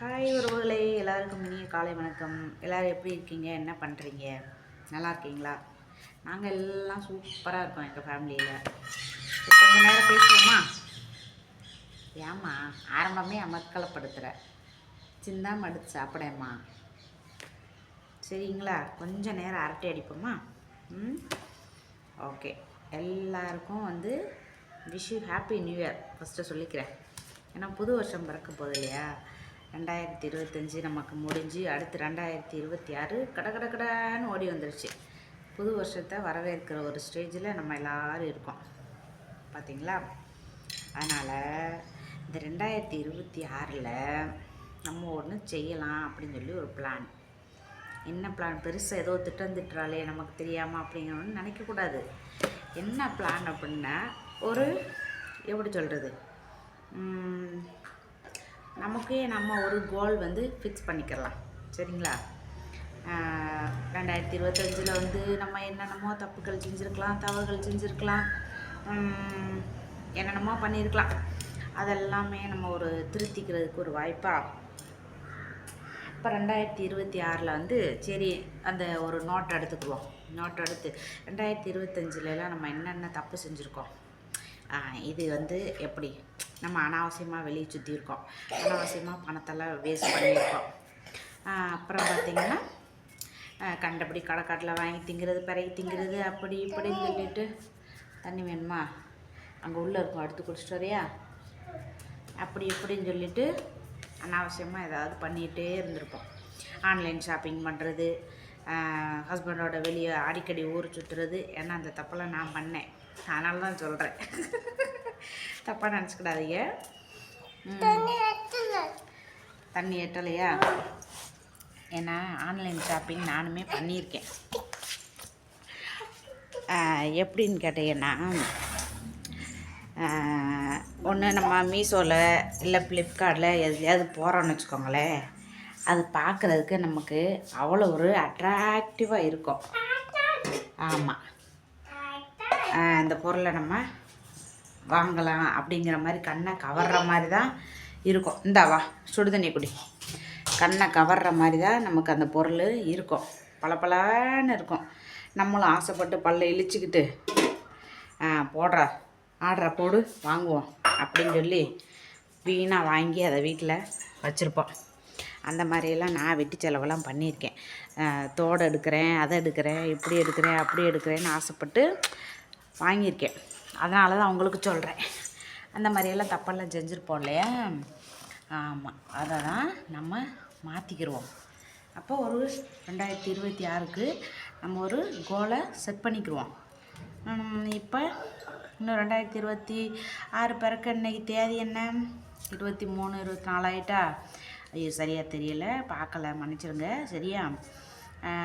Hi உறவுகளே எல்லாருக்கும் இனிய காலை வணக்கம். எல்லோரும் எப்படி இருக்கீங்க? என்ன பண்ணுறீங்க நல்லா இருக்கீங்களா? நாங்கள் எல்லாம் சூப்பராக இருக்கோம் எங்கள் ஃபேமிலியில். கொஞ்ச நேரம் பேசுவோமா? ஏம்மா ஆரம்பமே அமர்க்கலப்படுத்துகிற சின்ன மடிச்சு சாப்பிடேம்மா. சரிங்களா? கொஞ்ச நேரம் அரட்டை அடிப்போமா? ம்? ஓகே. எல்லாருக்கும் வந்து wish you happy new year first சொல்லிக்கிறேன். ஏன்னா புது வருஷம் பிறக்க போகுது இல்லையா? ரெண்டாயிரத்தி இருபத்தஞ்சி நமக்கு முடிஞ்சு அடுத்து ரெண்டாயிரத்தி இருபத்தி ஆறு கட கட கடன்னு ஓடி வந்துருச்சு. புது வருஷத்தை வரவேற்கிற ஒரு ஸ்டேஜில் நம்ம எல்லாரும் இருக்கோம். பார்த்தீங்களா அதனால் இந்த ரெண்டாயிரத்தி இருபத்தி ஆறில் நம்ம ஒன்று செய்யலாம் அப்படின்னு சொல்லி ஒரு பிளான் என்ன பிளான் பெருசாக ஏதோ திட்டம் திட்டுறாளே நமக்கு தெரியாமல் அப்படிங்கணும்னு நினைக்கக்கூடாது. என்ன பிளான் அப்படின்னா ஒரு எப்படி சொல்கிறது நமக்கே நம்ம ஒரு கோல் வந்து ஃபிக்ஸ் பண்ணிக்கலாம். சரிங்களா? ரெண்டாயிரத்தி இருபத்தஞ்சில் வந்து நம்ம என்னென்னமோ தப்புகள் செஞ்சுருக்கலாம் தவறுகள் செஞ்சுருக்கலாம் என்னென்னமோ பண்ணியிருக்கலாம் அதெல்லாமே நம்ம ஒரு திருத்திக்கிறதுக்கு ஒரு வாய்ப்பாக இப்போ ரெண்டாயிரத்தி இருபத்தி ஆறில் வந்து சரி அந்த ஒரு நோட் எடுத்துக்குவோம். நோட் எடுத்து ரெண்டாயிரத்தி இருபத்தஞ்சிலலாம் நம்ம என்னென்ன தப்பு செஞ்சுருக்கோம்? இது வந்து எப்படி? நம்ம அனாவசியமாக வெளியே சுற்றிருக்கோம் அனாவசியமாக பணத்தெல்லாம் வேஸ்ட் பண்ணியிருக்கோம். அப்புறம் பார்த்திங்கன்னா கண்டபடி கடைக்காட்டில் வாங்கி திங்கிறது பிறகு திங்கிறது அப்படி இப்படின்னு சொல்லிட்டு தண்ணி வேணுமா? அங்கே உள்ளே இருக்கும் அடுத்து குடிச்சிட்டு வரையா? அப்படி இப்படின்னு சொல்லிட்டு அனாவசியமாக ஏதாவது பண்ணிகிட்டே இருந்திருப்போம். ஆன்லைன் ஷாப்பிங் பண்ணுறது ஹஸ்பண்டோட வெளியே அடிக்கடி ஊர் சுற்றுறது ஏன்னா அந்த தப்பெல்லாம் நான் பண்ணேன். அதனால தான் சொல்கிறேன் தப்பாக நினச்சிக்கிடாதீங்க. தண்ணி எட்டலையா? ஏன்னா ஆன்லைன் ஷாப்பிங் நானுமே பண்ணியிருக்கேன். எப்படின்னு கேட்டீங்கன்னா ஒன்று நம்ம மீஷோவில் இல்லை ஃப்ளிப்கார்ட்டில் எதுலையாவது போகிறோன்னு வச்சுக்கோங்களேன். அது பார்க்குறதுக்கு நமக்கு அவ்வளோ ஒரு அட்ராக்டிவாக இருக்கும். ஆமாம் இந்த பொருளை நம்ம வாங்கலாம் அப்படிங்கிற மாதிரி கண்ணை கவர்ற மாதிரி தான் இருக்கும். இந்தாவா சுடுதண்ணி குடி. கண்ணை கவர்ற மாதிரி தான் நமக்கு அந்த பொருள் இருக்கும். பளபளன்னு இருக்கும். நம்மளும் ஆசைப்பட்டு பல்ல இழிச்சிக்கிட்டு போடுற ஆடுற போடு வாங்குவோம் அப்படின்னு சொல்லி வீணாக வாங்கி அதை வீட்டில் வச்சுருப்போம். அந்த மாதிரியெல்லாம் நான் வெட்டி செலவெல்லாம் பண்ணியிருக்கேன். தோடை எடுக்கிறேன் அதை எடுக்கிறேன் இப்படி எடுக்கிறேன் அப்படி எடுக்கிறேன்னு ஆசைப்பட்டு வாங்கியிருக்கேன். அதனால தான் அவங்களுக்கு சொல்கிறேன் அந்த மாதிரியெல்லாம் தப்பெல்லாம் செஞ்சுருப்போம் இல்லையா? ஆமாம் அதை தான் நம்ம மாற்றிக்கிடுவோம் அப்போ ஒரு ரெண்டாயிரத்தி இருபத்தி ஆறுக்கு நம்ம ஒரு கோலை செட் பண்ணிக்கிடுவோம் இப்போ இன்னும் ரெண்டாயிரத்தி இருபத்தி ஆறு பிறக்க இன்றைக்கி தேதி என்ன? இருபத்தி மூணு இருபத்தி நாலு ஆயிட்டா? ஐயோ சரியாக தெரியல. பார்க்கல. மன்னிச்சிடுங்க சரியா?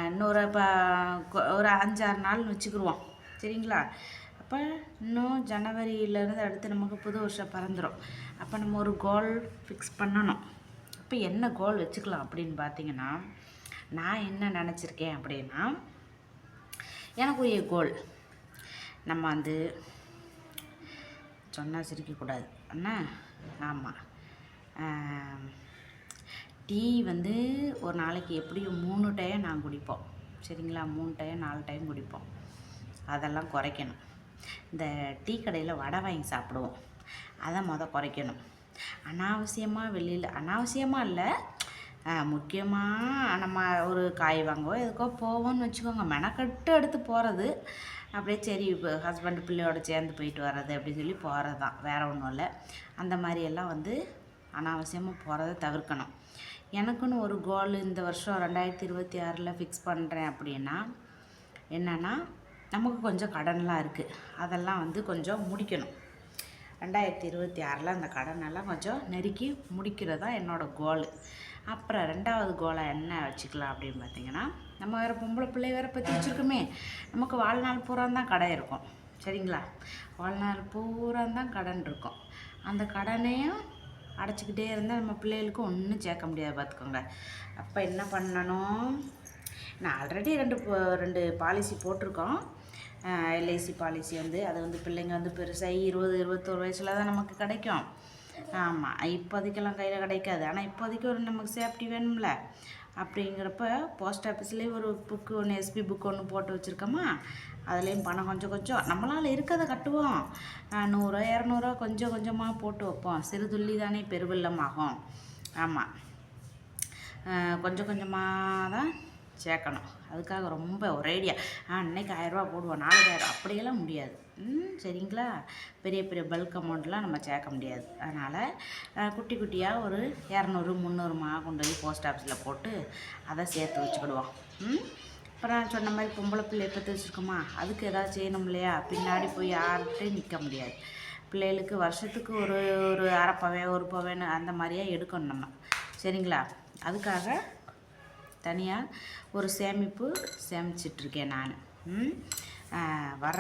இன்னொரு இப்போ ஒரு அஞ்சாறு நாள் வச்சுக்கிடுவோம் சரிங்களா? அப்போ இன்னும் ஜனவரியிலேருந்து அடுத்து நமக்கு புது வருஷம் பிறந்துடும் அப்போ நம்ம ஒரு கோல் ஃபிக்ஸ் பண்ணணும். அப்போ என்ன கோல் வச்சுக்கலாம் அப்படின்னு பார்த்தீங்கன்னா நான் என்ன நினச்சிருக்கேன் அப்படின்னா எனக்குரிய கோல் நம்ம வந்து சொன்னால் சிரிக்கக்கூடாது அண்ணா ஆமாம் டீ வந்து ஒரு நாளைக்கு எப்படியும் மூணு டைம் நான் குடிப்போம். சரிங்களா? மூணு டைம் நாலு டைம் குடிப்போம். அதெல்லாம் குறைக்கணும். இந்த டீ கடையில் வடை வாங்கி சாப்பிடுவோம். அதை மொதல் குறைக்கணும். அனாவசியமாக வெளியில் அனாவசியமாக இல்லை. முக்கியமாக நம்ம ஒரு காய் வாங்கவோ எதுக்கோ போவோம்னு வச்சுக்கோங்க. மெனக்கட்டு எடுத்து போகிறது அப்படியே சரி இப்போ ஹஸ்பண்ட் பிள்ளையோட சேர்ந்து போயிட்டு வர்றது அப்படின்னு சொல்லி போகிறது தான். வேறு ஒன்றும் இல்லை. அந்த மாதிரியெல்லாம் வந்து அனாவசியமாக போகிறத தவிர்க்கணும். எனக்குன்னு ஒரு கோல் இந்த வருஷம் ரெண்டாயிரத்தி இருபத்தி ஆறில் ஃபிக்ஸ் பண்ணுறேன் அப்படின்னா என்னென்னா நமக்கு கொஞ்சம் கடன்லாம் இருக்குது அதெல்லாம் வந்து கொஞ்சம் முடிக்கணும். ரெண்டாயிரத்தி இருபத்தி ஆறில் அந்த கடனெல்லாம் கொஞ்சம் நெருக்கி முடிக்கிறது தான் என்னோடய கோல் அப்புறம் ரெண்டாவது கோலை என்ன வச்சுக்கலாம் அப்படின்னு பார்த்தீங்கன்னா நம்ம வேறு பொம்பளை பிள்ளை வேறு பற்றி வச்சுருக்கோமே. நமக்கு வாழ்நாள் பூரா தான் கடை இருக்கும். சரிங்களா? வாழ்நாள் பூரா தான் கடன் இருக்கும். அந்த கடனையும் அடைச்சிக்கிட்டே இருந்தால் நம்ம பிள்ளைகளுக்கு ஒன்றும் சேர்க்க முடியாது பார்த்துக்கோங்க அப்போ என்ன பண்ணணும்? நான் ஆல்ரெடி ரெண்டு ரெண்டு பாலிசி போட்டிருக்கோம். எல்ஐசி பாலிசி வந்து அது வந்து பிள்ளைங்க வந்து பெருசாகி இருபது இருபத்தோரு வயசில் தான் நமக்கு கிடைக்கும். ஆமாம் இப்போதைக்கெல்லாம் கையில் கிடைக்காது. ஆனால் இப்போதைக்கு ஒரு நமக்கு சேஃப்டி வேணும்ல. அப்படிங்கிறப்ப போஸ்ட் ஆஃபீஸ்லேயே ஒரு புக்கு ஒன்று எஸ்பி புக் ஒன்று போட்டு வச்சுருக்கோமா? அதுலேயும் பணம் கொஞ்சம் கொஞ்சம். நம்மளால் இருக்கிறத கட்டுவோம். நூறு நூறுரூவா இரநூறுவா கொஞ்சம் கொஞ்சமாக போட்டு வைப்போம். சிறுதுள்ளி தானே பெருவெள்ளமாகும். ஆமாம் கொஞ்சம் கொஞ்சமாக தான் சேர்க்கணும். அதுக்காக ரொம்ப ஒரேடியா ஆ இன்னைக்கு ஆயிரரூபா போடுவோம். நாலாயிரம் ஆயிரம். அப்படியெல்லாம் முடியாது. ம் சரிங்களா? பெரிய பெரிய பல்க் அமௌண்ட்லாம் நம்ம சேர்க்க முடியாது. அதனால் குட்டி குட்டியாக ஒரு இரநூறு முந்நூறுமா கொண்டு போய் போஸ்ட் ஆஃபீஸில் போட்டு அதை சேர்த்து வச்சுக்கிடுவோம். ம்? இப்போ நான் சொன்ன மாதிரி பொம்பளை பிள்ளை பற்றி வச்சுருக்கோமா அதுக்கு ஏதாவது செய்யணும் இல்லையா? பின்னாடி போய் யார்கிட்டையும் நிற்க முடியாது. பிள்ளைகளுக்கு வருஷத்துக்கு ஒரு ஒரு அரை பவன் ஒரு பவேன்னு அந்த மாதிரியே எடுக்கணும் நம்ம. சரிங்களா? அதுக்காக தனியாக ஒரு சேமிப்பு சேமிச்சிட்ருக்கேன் நான். வர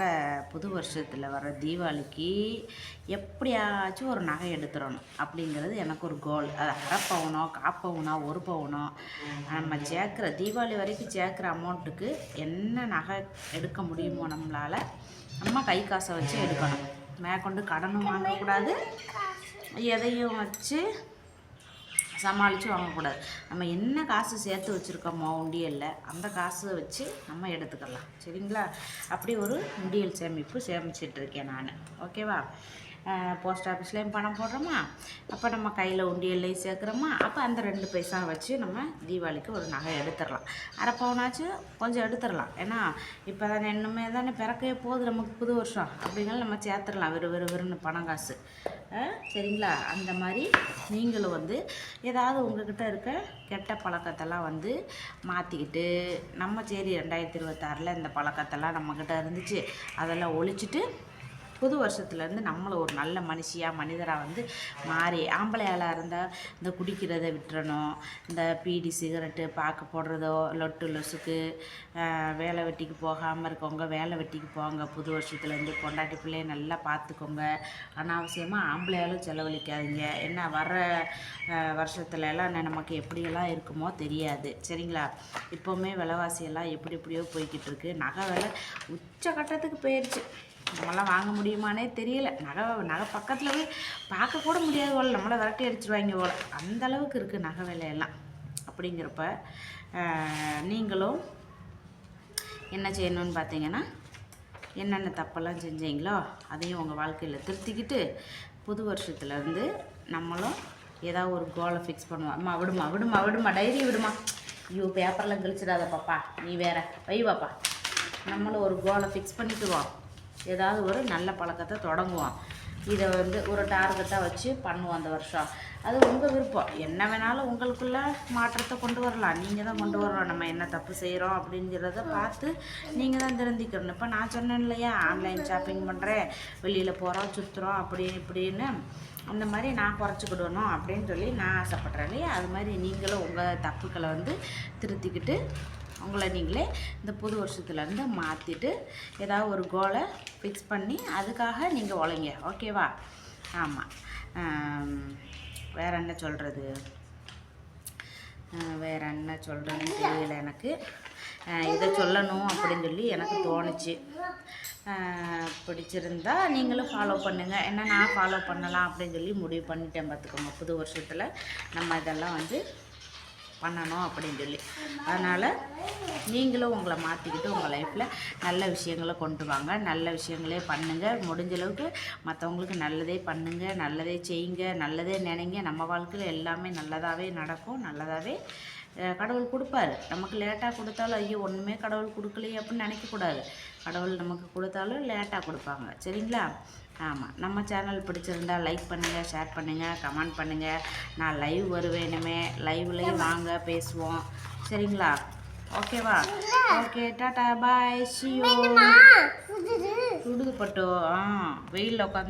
புது வருஷத்தில் வர தீபாவளிக்கு எப்படியாச்சும் ஒரு நகை எடுத்துடணும் அப்படிங்கிறது எனக்கு ஒரு கோல் அது அரை பவுனோ காப்பவுனோ ஒரு பவுனோ. நம்ம சேர்க்குற தீபாவளி வரைக்கும் சேர்க்குற அமௌண்ட்டுக்கு என்ன நகை எடுக்க முடியுமோ நம்மளால் நம்ம கை காசை வச்சு எடுக்கணும். மேற்கொண்டு கடனும் வாங்கக்கூடாது. எதையும் வச்சு சமாளித்து வாங்கக்கூடாது. நம்ம என்ன காசு சேர்த்து வச்சுருக்கோமோ உண்டியலில் அந்த காசை வச்சு நம்ம எடுத்துக்கலாம். சரிங்களா? அப்படி ஒரு உண்டியல் சேமிப்பு சேமிச்சிட்டு இருக்கேன் நான். ஓகேவா? போஸ்ட் ஆஃபீஸ்லேயும் பணம் போடுறோமா? அப்போ நம்ம கையில் உண்டியல்லையும் சேர்க்குறோமா? அப்போ அந்த ரெண்டு பைசா வச்சு நம்ம தீபாவளிக்கு ஒரு நகை எடுத்துடலாம். அரை பவுனாச்சும் கொஞ்சம் எடுத்துடலாம். ஏன்னா இப்போ தானே இன்னுமே தானே பிறக்கவே போகுது நமக்கு புது வருஷம். அப்படிங்கிறது நம்ம சேர்த்துடலாம். விறு விறு விறுன்னு பணம் காசு. சரிங்களா? அந்த மாதிரி நீங்களும் வந்து ஏதாவது உங்கள்கிட்ட இருக்க கெட்ட பழக்கத்தெல்லாம் வந்து மாற்றிக்கிட்டு நம்ம சரி ரெண்டாயிரத்தி இருபத்தாறில் இந்த பழக்கத்தெல்லாம் நம்மக்கிட்ட இருந்துச்சு. அதெல்லாம் ஒழிச்சிட்டு புது வருஷத்துலேருந்து நம்மளை ஒரு நல்ல மனுஷியாக மனிதராக வந்து மாறி ஆம்பளையாளாக இருந்தால் இந்த குடிக்கிறத விட்டுறணும். இந்த பீடி சிகரெட்டு பாக்கு போடுறதோ லொட்டு லொசுக்கு வேலை வெட்டிக்கு போகாமல் இருக்கவங்க வேலை வெட்டிக்கு போங்க. புது வருஷத்துலேருந்து பொண்டாட்டி பிள்ளைய நல்லா பார்த்துக்கோங்க. அனாவசியமாக ஆம்பளையாலும் செலவழிக்காதீங்க. என்ன வர்ற வருஷத்துலலாம் வருஷத்துல எல்லாம் நமக்கு எப்படியெல்லாம் இருக்குமோ தெரியாது. சரிங்களா? இப்போவுமே விலைவாசியெல்லாம் எப்படி எப்படியோ போய்கிட்டு இருக்கு. நகை விலை உச்சக்கட்டத்துக்கு போயிடுச்சு நம்மளாம் வாங்க முடியுமானே தெரியல. நகை நகை பக்கத்தில் போய் பார்க்க கூட முடியாது போல். நம்மளை விரட்டி அடிச்சிருவாங்க போல். அந்த அளவுக்கு இருக்குது நகை விலையெல்லாம். அப்படிங்கிறப்ப நீங்களும் என்ன செய்யணும்னு பார்த்தீங்கன்னா என்னென்ன தப்பெல்லாம் செஞ்சீங்களோ அதையும் உங்கள் வாழ்க்கையில் திருத்திக்கிட்டு புது வருஷத்துலேருந்து நம்மளும் ஏதாவது ஒரு கோலை ஃபிக்ஸ் பண்ணுவோம். அம்மா விடுமா விடுமா விடுமா டைரி விடுமா ஐயோ பேப்பரில் கழிச்சிடாத பாப்பா. நீ வேற வை பாப்பா நம்மளும் ஒரு கோலை ஃபிக்ஸ் பண்ணிக்குவோம் ஏதாவது ஒரு நல்ல பழக்கத்தை தொடங்குவோம் இதை வந்து ஒரு டார்கெட்டாக வச்சு பண்ணுவோம் அந்த வருஷம். அது உங்கள் விருப்பம். என்ன வேணாலும் உங்களுக்குள்ள மாற்றத்தை கொண்டு வரலாம். நீங்கள் தான் கொண்டு வரணும். நம்ம என்ன தப்பு செய்கிறோம் அப்படிங்கிறத பார்த்து நீங்கள் தான் திருந்திக்கணும் இப்போ நான் சொன்னேன் இல்லையா? ஆன்லைன் ஷாப்பிங் பண்ணுறேன் வெளியில் போகிறோம் சுற்றுறோம் அப்படி இப்படின்னு அந்த மாதிரி நான் குறைச்சிக்கிடணும் அப்படின்னு சொல்லி நான் ஆசைப்பட்றேன் இல்லையா? அது மாதிரி நீங்களும் உங்கள் தப்புக்களை வந்து திருத்திக்கிட்டு உங்களை நீங்களே இந்த புது வருஷத்துலேருந்து மாற்றிட்டு ஏதாவது ஒரு கோலை ஃபிக்ஸ் பண்ணி அதுக்காக நீங்கள் உழைங்க. ஓகேவா ஆமாம் வேறு என்ன சொல்கிறது வேற என்ன சொல்கிறதுன்னு தெரியல எனக்கு. இதை சொல்லணும் அப்படின்னு சொல்லி எனக்கு தோணுச்சு. பிடிச்சிருந்தா நீங்களும் ஃபாலோ பண்ணுங்கள் ஏன்னா நான் ஃபாலோ பண்ணலாம் அப்படின்னு சொல்லி முடிவு பண்ணிட்டேன் பார்த்துக்கோங்க. புது வருஷத்தில் நம்ம இதெல்லாம் வந்து பண்ணணும் அப்படின்னு சொல்லி. அதனால் நீங்களும் உங்களை மாற்றிக்கிட்டு உங்கள் லைஃப்பில் நல்ல விஷயங்களை கொண்டு வாங்க. நல்ல விஷயங்களே பண்ணுங்கள் முடிஞ்ச அளவுக்கு மற்றவங்களுக்கு நல்லதே பண்ணுங்கள் நல்லதே செய்யுங்க நல்லதே நினைங்க. நம்ம வாழ்க்கையில் எல்லாமே நல்லதாகவே நடக்கும். நல்லதாகவே கடவுள் கொடுப்பாரு. நமக்கு லேட்டாக கொடுத்தாலும் ஐயோ ஒன்றுமே கடவுள் கொடுக்கலையே அப்படின்னு நினைக்கக்கூடாது. கடவுள் நமக்கு கொடுத்தாலும் லேட்டாக கொடுப்பாங்க. சரிங்களா? ஆமாம் நம்ம சேனல் பிடிச்சிருந்தா லைக் பண்ணுங்கள் ஷேர் பண்ணுங்கள் கமெண்ட் பண்ணுங்கள் நான் லைவ் வருவேன் இனிமே லைவ்லேயும் வாங்க பேசுவோம். சரிங்களா? ஓகேவா ஓகே டாடா பாய் ஷியோ சுடுது பட்டோ ஆ வெயிலில் உட்காந்து